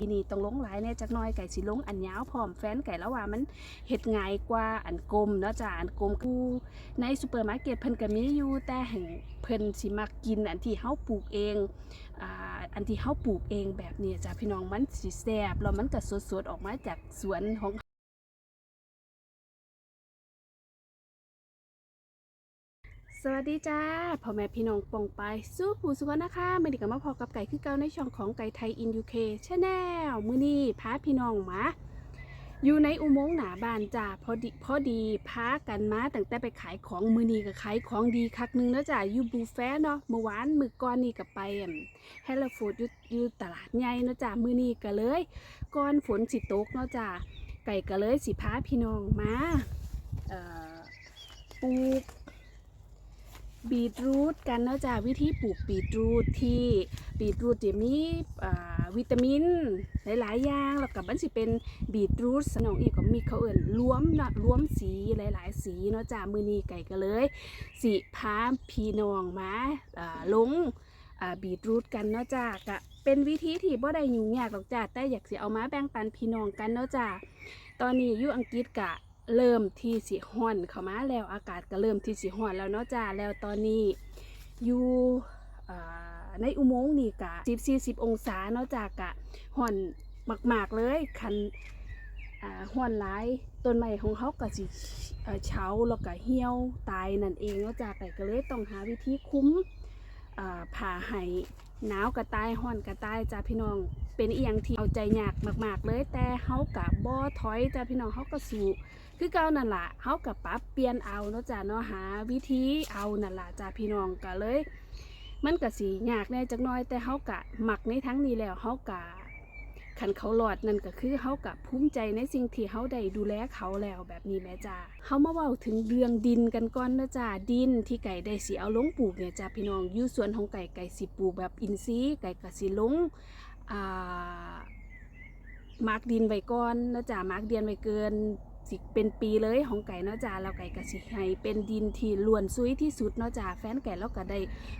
อีนี่ต้องลงหลายแน่จักน้อยไก่สิลงอันยาวพร้อมแฟนไก่แล้วว่ามันเห็ดง่ายกว่าอันกลมเนาะจ้าอันกลมคือในซูเปอร์มาร์เก็ตเพิ่นก็มีอยู่แต่แห่งเพิ่นสิมักกินอันที่เฮาปลูกเองอ่าอันที่เฮาปลูกเองแบบนี้จ้าพี่น้องมันสิแซ่บแล้วมันก็สดๆออกมาจากสวนของ สวัสดีจ้าพ่อแม่พี่น้องปองไป สู้ผู้สุขนะคะไม่ได้กับมาพอกับไก่คือเก่าในช่องของไก่ไทยอินยูเคชแนลมือนี้พาพี่น้องมา อยู่ในอุโมงค์หนาบานจ้าพอดีพอดีพากันมาตั้งแต่ไปขายของมือนี้ก็ขายของดีคักนึงแล้วจ้าอยู่บูแฟเนาะเมื่อวานมือก่อนนี่ก็ไปแฮลฟูดอยู่อยู่ตลาดใหญ่เนาะจ้ามือนี้ก็เลยก่อนฝนสิตกเนาะจ้าไก่ก็เลยสิพาพี่น้องมาเอ่อปลูก บีทรูทกันเนาะจ้าวิธีปลูกบีทรูทที่บีทรูทจะมีอ่วิตามิน หลายๆอย่างแล้วก็มันสิเป็นบีทรูทสนองอีกก็มีเขาเอิ่นรวมเนาะรวมสีหลาย ๆ สีเนาะจ้ามือนีไก่ก็เลย สิพาพี่น้องมาลงบีทรูทกันเนาะจ้าก็เป็นวิธีที่บ่ได้ยุ่งยากหรอกจ้าแต่อยากสิเอามาแบ่งปันพี่น้องกันเนาะจ้าตอนนี้อยู่อังกฤษกะ เริ่มที่สิฮ้อนเข้ามาแล้วอากาศก็เริ่มที่สิฮ้อนแล้วเนาะจ้าแล้วตอนนี้อยู่ในอุโมงค์นี่กะ10 40องศาเนาะจ้ากะฮ้อนมาก ๆ เลยคันอ่าฮ้อนหลายต้นไม้ของเขาก็สิเอ่อเฉาแล้วก็เหี่ยวตายนั่นเองเนาะจ้าแต่ก็เลยต้องหาวิธีคุ้มผ่าให้หนาวก็ตายฮ้อนก็ตายจ้าพี่น้องเป็นอียงที่เอาใจยากมาก ๆ เลยแต่เฮากะบ่ถอยจ้าพี่น้องเฮาก็สู้ คือเก่านั่นละเฮากับปรับเปลี่ยนเอาเนาะจ้ะเนาะหาวิธีเอานั่นละจ้ะพี่น้องก็เลย มันก็สิยากแน่จักหน้อยแต่เฮากะหมักในทั้งนี้แล้วเฮากะคันเขาหลอดนั่นก็คือเฮากะภูมิใจในสิ่งที่เฮาได้ดูแลเขาแล้วแบบนี้แม่จ้าเฮามาเว้าถึงเรื่องดินกันก่อนนะจ้าดินที่ไก่ได้สิเอาลงปลูกเนี่ยจ้าพี่น้องอยู่สวนของไก่ไก่สิปลูกแบบอินทรีย์ไก่ก็สิลงอ่ามาร์กดินไว้ก่อนนะจ้ะมาร์กเดียนไว้เกิน สิเป็นปีเลยของไก่เนาะจ้ะแล้วไก่ก็สิให้เป็นดินที่ล้วนซุยที่สุดเนาะจ้ะแฟนไก่แล้วก็ได้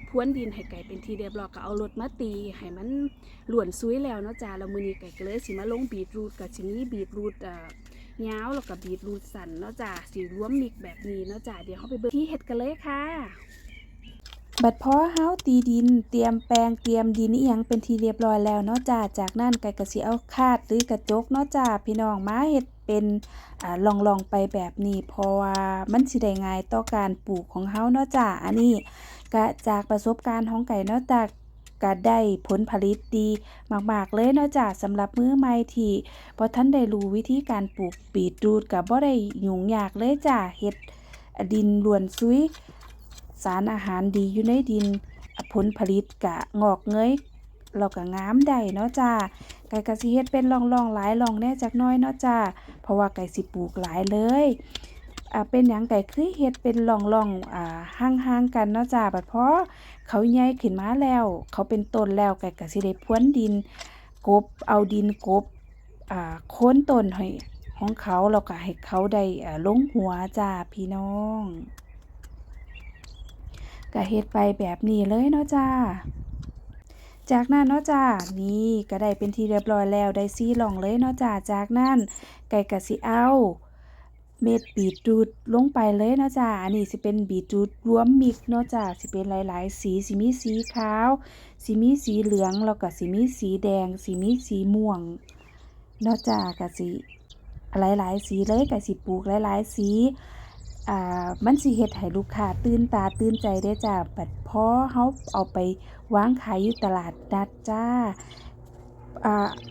พรวนดินให้ไก่เป็นที่เรียบร้อยก็เอารถมาตีให้มันล้วนซุยแล้วเนาะจ้ะแล้วมือนี้ไก่ก็เลยสิมาลงบีทรูทกับสิมีบีทรูทเอ่อยาแล้วก็บีทรูทสันเนาะจ้ะสิรวมมิกแบบนี้เนาะจ้ะเดี๋ยวเฮาไปเบิ่งที่เฮ็ดกันเลยค่ะบัดพอเฮาตีดินเตรียมแปลงเตรียมดินอีหยังเป็นที่เรียบร้อยแล้วเนาะจ้าจากนั้นไก่ก็สิเอาคาดหรือกระจกเนาะจ้าพี่น้องมาเฮ็ด เป็นอ่าลองไปแบบนี้ เพราะว่ามันสิได้ง่ายต่อการปลูกของเฮาเนาะจ้าอันนี้ก็จากประสบการณ์ของไก่เนาะจ้าก็ได้ผลผลิตดีมาก ๆ เลยเนาะจ้าสำหรับมือใหม่ที่บ่ทันได้รู้วิธีการปลูกบีทรูทก็บ่ได้ยุ่งยากเลยจ้าเฮ็ดดินล้วนซุย สารอาหารดีอยู่ในดินผลผลิตกะงอกเงยเราก็งามได้เนาะจ้า ไก่กะสิเฮ็ดเป็นร่องๆหลายร่องแน่จักน้อยเนาะจ้าเพราะว่าไก่สิปลูกหลายเลยอ่าเป็นหยังไก่คือเฮ็ดเป็นร่องๆอ่าห่างๆกันเนาะจ้าบัดพอเขาใหญ่ขึ้นมาแล้ว เขาเป็นต้นแล้วไก่กะสิได้พรวนดิน กบเอาดินกบอ่าโค้นต้นให้ของเขาแล้วก็ให้เขาได้อ่าลงหัวจ้าพี่น้องก็เฮ็ดไปแบบนี้เลยเนาะจ้า จากนั้นเนาะจ้านี่ก็ได้เป็นที่เรียบร้อยแล้วได้ซี่ลองเลยเนาะจ้าจากนั้นไก่กะสิเอาเม็ดบีทรูทลงไปเลยเนาะจ้าอันนี้สิเป็นบีทรูทรวมมิกเนาะจ้าสิเป็นหลาย ๆ สีสิมีสีขาวสิมีสีเหลืองแล้วก็สิมีสีแดงสิมีสีม่วงเนาะจ้าก็สิหลาย ๆ สีเลยก็สิปลูกหลาย ๆ สี มันสิเฮ็ดให้ลูกค้าตื่นตาตื่นใจได้จ้าบัดพอเฮาเอาไปวางขายอยู่ตลาดนัดจ้าอ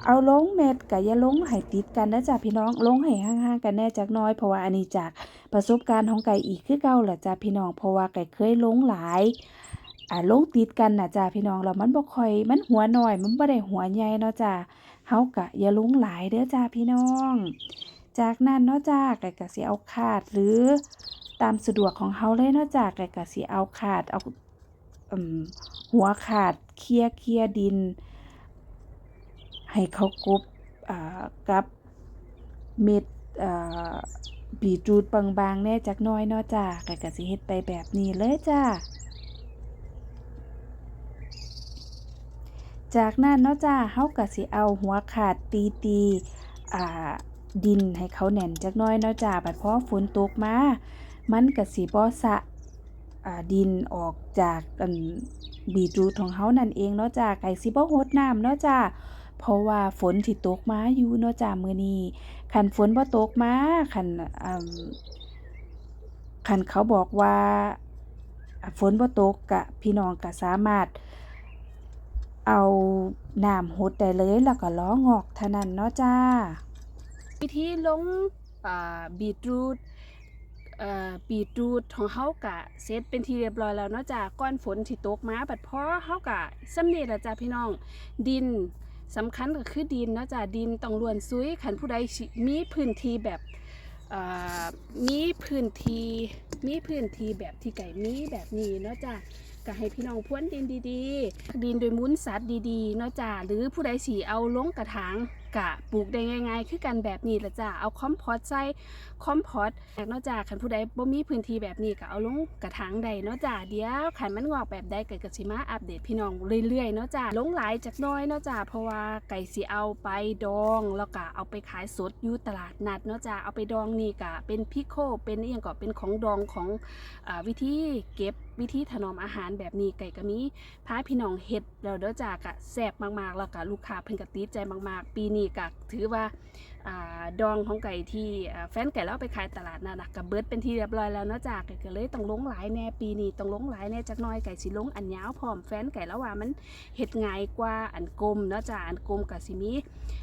เอาลงเม็ดก็อย่าลงให้ติดกันนะจ้าพี่น้องลงให้ห่างๆกันแน่จักน้อยเพราะว่าอันนี้จากประสบการณ์ของไก่อีกคือเก่าแหละจ้าพี่น้องเพราะว่าไก่เคยลงหลายอ่าลงติดกันนะจ้าพี่น้องแล้วมันบ่ค่อยมันหัวหน้อยมันบ่ได้หัวใหญ่เนาะจ้าเฮาก็อย่าลงหลายเด้อจ้าพี่น้อง จากนั้นเนาะจ้าไก่ก็สิเอาคาดหรือตามสะดวกของเฮาเลยเนาะจ้าไก่ก็สิเอาคาดเอาหัวขาดเคลียเคลียดิน ให้เขากบกับเม็ดบีทรูทบางๆแน่จักน้อยเนาะจ้าไก่ก็สิเฮ็ดไปแบบนี้เลยจ้าจากนั้นเนาะจ้าเฮาก็สิเอาหัวขาดตีตีอ่า ดินให้เขาแน่นจักน่อยเนาะจ้าบัดพอฝนตกมา มันก็สิบ่สะอ่าดินออกจากบีทรูทของเฮานั่นเองเนาะจ้าไก่สิบ่รดน้ำเนาะจ้าเพราะว่าฝนที่ตกมาอยู่เนาะจ้ามื้อนี้คันฝนบ่ตกมาคันคันเขาบอกว่าอ่าฝนบ่ตกกะพี่น้องก็สามารถเอาน้ำหดได้เลยแล้วก็ล้องอกเท่านั้นเนาะจ้า วิธีลงบีทรูทบีทรูทของเฮากะเสร็จเป็นที่เรียบร้อยแล้วเนาะจ้ะก้อนฝนที่ตกมาบัดพอเฮากะสำเร็จแล้วจ้ะพี่น้อง ดินสำคัญก็คือดินเนาะจ้ะดินต้องล้วนซุยคันผู้ใดมีพื้นที่แบบมีพื้นที่มีพื้นที่แบบที่ไก่มีแบบนี้เนาะจ้ะก็ให้พี่น้องพรวนดินดีๆ ดินโดยมุ้นสัตว์ดีๆเนาะจ้ะหรือผู้ใดสีเอาลงกระถาง กะปลูกได้ง่ายๆ คือกันแบบนี้ละจ้ะเอาคอมพอสใส่คอมพอสเนาะจ้ะคันผู้ใดบ่มีพื้นที่แบบนี้ก็เอาลงกระถางใดเนาะจ้ะเดี๋ยวคันมันงอกแบบใดก็ก็สิมาอัปเดตพี่น้องเรื่อยๆเนาะจ้ะลงหลายจักน้อยเนาะจ้ะเพราะว่าไก่สิเอาไปดองแล้วก็เอาไปขายสดอยู่ตลาดนัดเนาะจ้ะเอาไปดองนี่ก็เป็นพิโคเป็นอีหยังก็เป็นของดองของอวิธีเก็บวิธีถนอมอาหารแบบนี้ไก่ก็มีพาพี่น้องเฮ็ดแล้วเด้อจ้ากะแซ่บมากๆ แล้วก็ลูกค้าเพิ่นก็ติดใจมากๆ ปีนี้ก็ถือว่าอดองของไก่ที่แฟนไก่แล้วเอาไปขายตลาดนั่นะก็เบิร์ดเป็นที่เรียบร้อยแล้วเนาะจาไก่ก็เลยต้องลงหลายแน่ปีนี้ต้องลงหลายแน่จักน่อยไก่สิลงอันยาวพร้อมแฟนไก่แล้วว่ามันเฮ็ดง่ายกว่าอันกลมเนาะจ้าอันกลมก็สิมี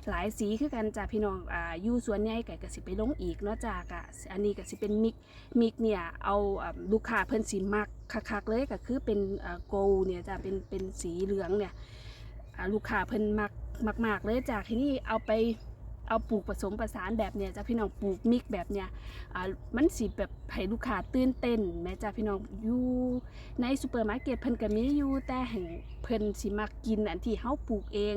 หลายสีคือกันจ้าพี่น้องอ่ายู่สวนใหญ่ไก่ก็สิไปลงอีกเนาะจ้ากะอันนี้ก็สิเป็นมิกมิกเนี่ยเอาลูกค้าเพิ่นสีมักคักๆเลยก็คือเป็นโกลเนี่ยจะเป็นเป็นสีเหลืองเนี่ยลูกค้าเพิ่นมัก มากๆเลยจากที่นี่เอาไปเอาปลูกผสมประสานแบบเนี่ยจะพี่น้องปลูกมิกแบบเนี่ยอ่ามันสีแบบให้ลูกค้าตื่นเต้น แม้จะพี่น้องอยู่ในซูเปอร์มาร์เก็ตเพิ่นก็มีอยู่แต่แห่งเพิ่นสิมักกินอันที่เฮาปลูกเอง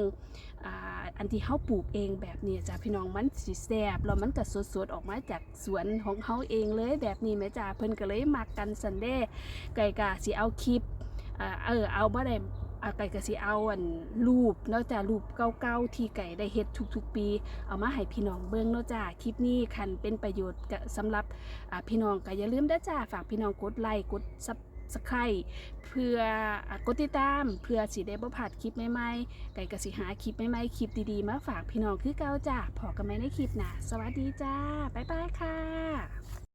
อ่าอันที่เฮาปลูกเองแบบนี้จ้ะพี่น้องมันสิแซ่บแล้วมันก็สดๆออกมาจากสวนของเฮาเองเลยแบบนี้แม่จ้าเพิ่นก็เลยมักกันซันเดย์ไก่กะสิเอาคลิปเออเอาบ่ได้ อาไก่ก็สิเอาอันรูปนอกจากรูปเก่าๆที่ไก่ได้เฮ็ดทุกๆปี เอามาให้พี่น้องเบิ่งเนาะจ้าคลิปนี้คันเป็นประโยชน์กับสำหรับอ่าพี่น้องก็อย่าลืมด้จ้าฝากพี่น้องกดไลค์กดซับสไครเพื่อกดติดตาม เพื่อสิได้บ่พลาดคลิปใหม่ๆไก่ก็สิหาคลิปใหม่ๆคลิปดีๆมาฝากพี่น้องคือเก่าจ้าพอกันไหมในคลิปหน้าสวัสดีจ้าบ๊ายบายค่ะ